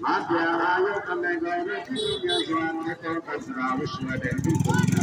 Madhya Rayo Kamegara Kiriya Swami Kalpatra Vishwa Devi Kuna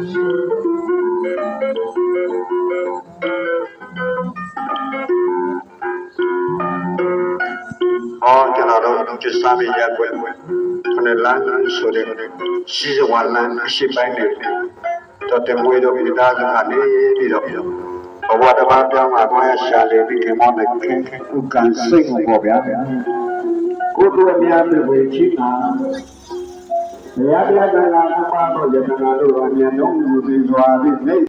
ခန္ဓာတွေတို့ပြည့်ညာဆိုးသွားလကနေပါပဲလို့ရာယေဒီအလုရှိတဲ့ပါပုအမတနာတို့အမေတကြောင့်လည်းပါဆိုတော့ရာဆိုတော့ပဒနာရေပိစုလက်ပါတို့ဒီကံ။အော်ကျွန်တော်တို့ကျစားမိရက်ွယ်ခနဲ့လမ်းဆိုတဲ့ရှိစဝါလမ်းအရှိပိုင်းနေတော့တမွေးတော့ဒီသားကနေပြီးတော့ဘဝတစ်ပါးပြောင်းလာသွားရရှာလေပြီးခင်မောတဲ့ခင်ခင်ဥကန်စိတ်ကိုပေါ့ဗျာ။ကိုယ်တို့အများပြဝေချိတာ ဘုရားတရားကံကဘုရားတို့ယတနာတို့အမြတ်လုံးမူပြီးစွာပြီး